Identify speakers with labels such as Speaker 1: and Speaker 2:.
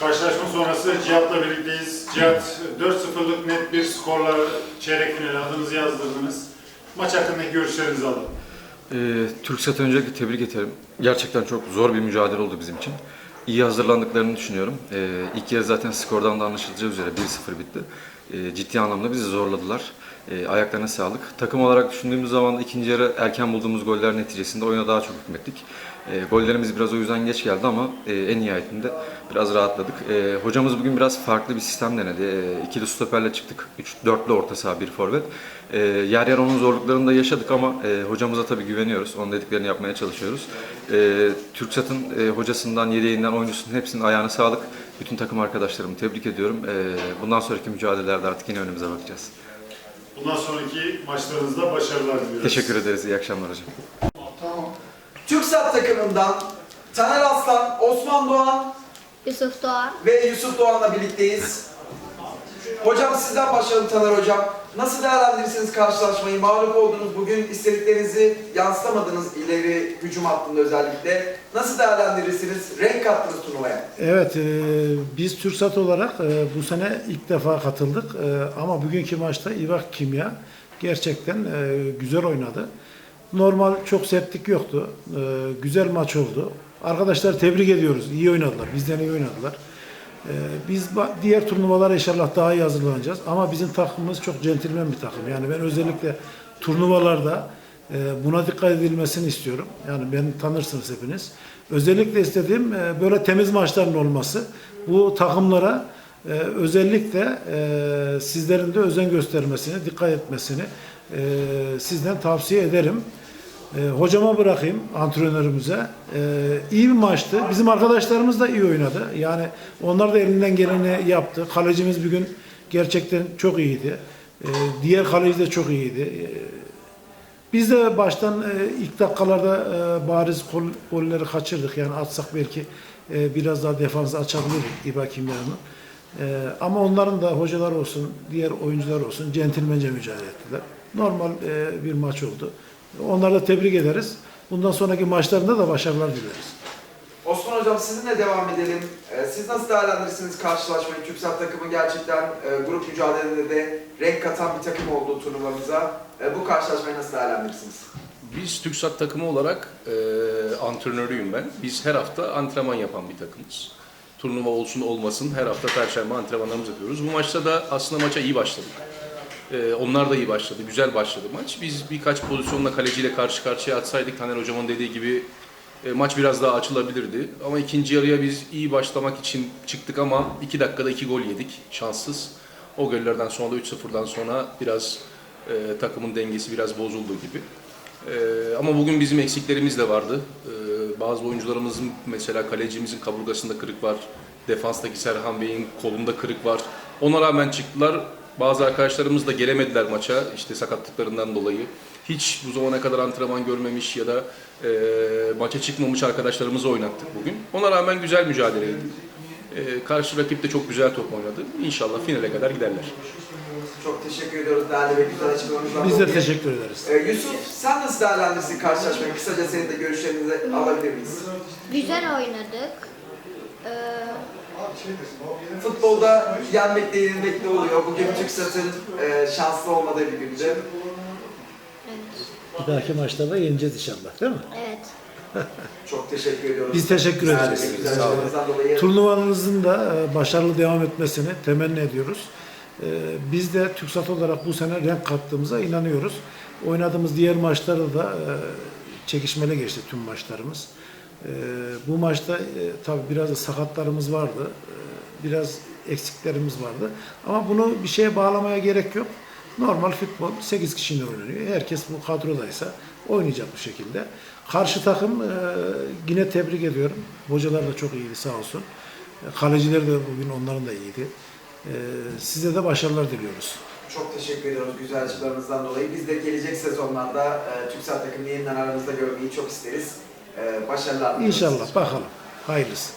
Speaker 1: Karşılaşma sonrası Cihat'la birlikteyiz. Cihat 4-0'lık net bir skorla çeyrek finale adınızı yazdırdınız. Maç hakkındaki görüşlerinizi alalım.
Speaker 2: Ee, TürkSat'ı öncelikle tebrik ederim. Gerçekten çok zor bir mücadele oldu bizim için. İyi hazırlandıklarını düşünüyorum. Ee, ilk yarı zaten skordan da anlaşılacağı üzere 1-0 bitti. Ee, ciddi anlamda bizi zorladılar. Ee, ayaklarına sağlık. Takım olarak düşündüğümüz zaman ikinci yarı erken bulduğumuz goller neticesinde oyuna daha çok hükmettik. Ee, gollerimiz biraz o yüzden geç geldi ama e, en nihayetinde biraz rahatladık. Ee, hocamız bugün biraz farklı bir sistem denedi. Ee, ikili stoperle çıktık. 3-4'lü orta saha, bir forvet. Ee, yer yer onun zorluklarını da yaşadık ama e, hocamıza tabii güveniyoruz. Onun dediklerini yapmaya çalışıyoruz. Ee, TürkSat'ın e, hocasından, yedeğinden, oyuncusunun hepsinin ayağına sağlık. Bütün takım arkadaşlarımı tebrik ediyorum. Ee, bundan sonraki mücadelelerde artık yine önümüze bakacağız.
Speaker 1: Bundan sonraki maçlarınızda başarılar diliyoruz.
Speaker 2: Teşekkür ederiz. İyi akşamlar hocam.
Speaker 3: TürkSat takımından Taner Aslan, Osman Doğan
Speaker 4: Yusuf Doğan.
Speaker 3: ve Yusuf Doğan'la birlikteyiz. Hocam sizden başlayalım Taner Hocam. Nasıl değerlendirirsiniz karşılaşmayı? Mağlup oldunuz. Bugün istediklerinizi yansıtamadınız ileri hücum hattında özellikle. Nasıl değerlendirirsiniz? Renk kattınız turnuvaya.
Speaker 5: Evet, e, biz TürkSat olarak e, bu sene ilk defa katıldık E, ama bugünkü maçta İvak Kimya gerçekten e, güzel oynadı. Normal çok sertlik yoktu, E, güzel maç oldu. Arkadaşlar tebrik ediyoruz, iyi oynadılar, bizden iyi oynadılar. E, biz diğer turnuvalara inşallah daha iyi hazırlanacağız ama bizim takımımız çok centilmen bir takım. Yani ben özellikle turnuvalarda e, buna dikkat edilmesini istiyorum. Yani beni tanırsınız hepiniz. Özellikle istediğim e, böyle temiz maçların olması. Bu takımlara e, özellikle sizlerin de özen göstermesini, dikkat etmesini sizden tavsiye ederim. E, hocama bırakayım, antrenörümüze. E, iyi bir maçtı. Bizim arkadaşlarımız da iyi oynadı. Yani onlar da elinden geleni yaptı. Kalecimiz bugün gerçekten çok iyiydi. E, diğer kaleci de çok iyiydi. E, biz de baştan e, ilk dakikalarda e, bariz gol, golleri kaçırdık. Yani atsak belki e, biraz daha defansı açabilirdik İBA Kimya'nın. E, ama onların da hocalar olsun, diğer oyuncular olsun centilmence mücadele ettiler. Normal e, bir maç oldu. Onları da tebrik ederiz. Bundan sonraki maçlarında da başarılar dileriz.
Speaker 3: Osman Hocam sizinle devam edelim. Ee, Siz nasıl değerlendirirsiniz karşılaşmayı? TürkSat takımı gerçekten e, grup mücadelelerinde de renk katan bir takım oldu turnuvamıza. E, Bu karşılaşmayı nasıl değerlendirirsiniz?
Speaker 6: Biz TürkSat takımı olarak e, antrenörüyüm ben. Biz her hafta antrenman yapan bir takımız. Turnuva olsun olmasın her hafta perşembe antrenmanlarımızı yapıyoruz. Bu maçta da aslında maça iyi başladık. E, onlar da iyi başladı, güzel başladı maç. Biz birkaç pozisyonla kaleciyle karşı karşıya atsaydık Taner Hocam'ın dediği gibi e, maç biraz daha açılabilirdi. Ama ikinci yarıya biz iyi başlamak için çıktık ama iki dakikada iki gol yedik şanssız. O gollerden sonra da 3-0'dan sonra biraz e, takımın dengesi biraz bozuldu gibi. Ee, ama bugün bizim eksiklerimiz de vardı. Ee, bazı oyuncularımızın mesela kalecimizin kaburgasında kırık var. Defanstaki Serhan Bey'in kolunda kırık var. Ona rağmen çıktılar. Bazı arkadaşlarımız da gelemediler maça işte sakatlıklarından dolayı. Hiç bu zamana kadar antrenman görmemiş ya da e, maça çıkmamış arkadaşlarımızı oynattık bugün. Ona rağmen güzel mücadeleydi. Ee, karşı rakip de çok güzel top oynadı. İnşallah finale kadar giderler.
Speaker 3: Çok teşekkür ediyoruz değerli ve güzel açıklamanızdan
Speaker 5: Biz de
Speaker 3: dolayı.
Speaker 5: teşekkür ederiz.
Speaker 3: Ee, Yusuf sen nasıl değerlendirirsin karşılaşmayı? Kısaca senin de görüşlerinizi alabilir miyiz?
Speaker 4: Güzel oynadık. Ee,
Speaker 3: Futbolda yenmek de yenilmek de oluyor. Bugün TürkSat'ın e, şanslı olmadığı bir gündü.
Speaker 4: evet.
Speaker 5: Bir dahaki maçlarda yeneceğiz inşallah değil mi?
Speaker 4: Evet.
Speaker 3: Çok teşekkür ediyoruz.
Speaker 5: Biz teşekkür
Speaker 3: Değerli
Speaker 5: ederiz.
Speaker 3: güzel
Speaker 5: Sağ olun.
Speaker 3: dolayı.
Speaker 5: Turnuvanızın da e, başarılı devam etmesini temenni ediyoruz. E, Biz de TürkSat olarak bu sene renk kattığımıza inanıyoruz. Oynadığımız diğer maçlarda da e, çekişmeli geçti tüm maçlarımız. E, Bu maçta e, tabii biraz da sakatlarımız vardı. E, Biraz eksiklerimiz vardı. Ama bunu bir şeye bağlamaya gerek yok. Normal futbol 8 kişiyle oynanıyor. Herkes bu kadrodaysa oynayacak bu şekilde. Karşı takım e, yine tebrik ediyorum. Hocalar da çok iyiydi sağ olsun. E, Kaleciler de bugün onların da iyiydi. E, Size de başarılar diliyoruz.
Speaker 3: Çok teşekkür ediyoruz güzel açıklamanızdan dolayı. Biz de gelecek sezonlarda e, TürkSat takımını yeniden aramızda görmeyi çok isteriz. E, başarılar.
Speaker 5: İnşallah bakalım. Hayırlısı.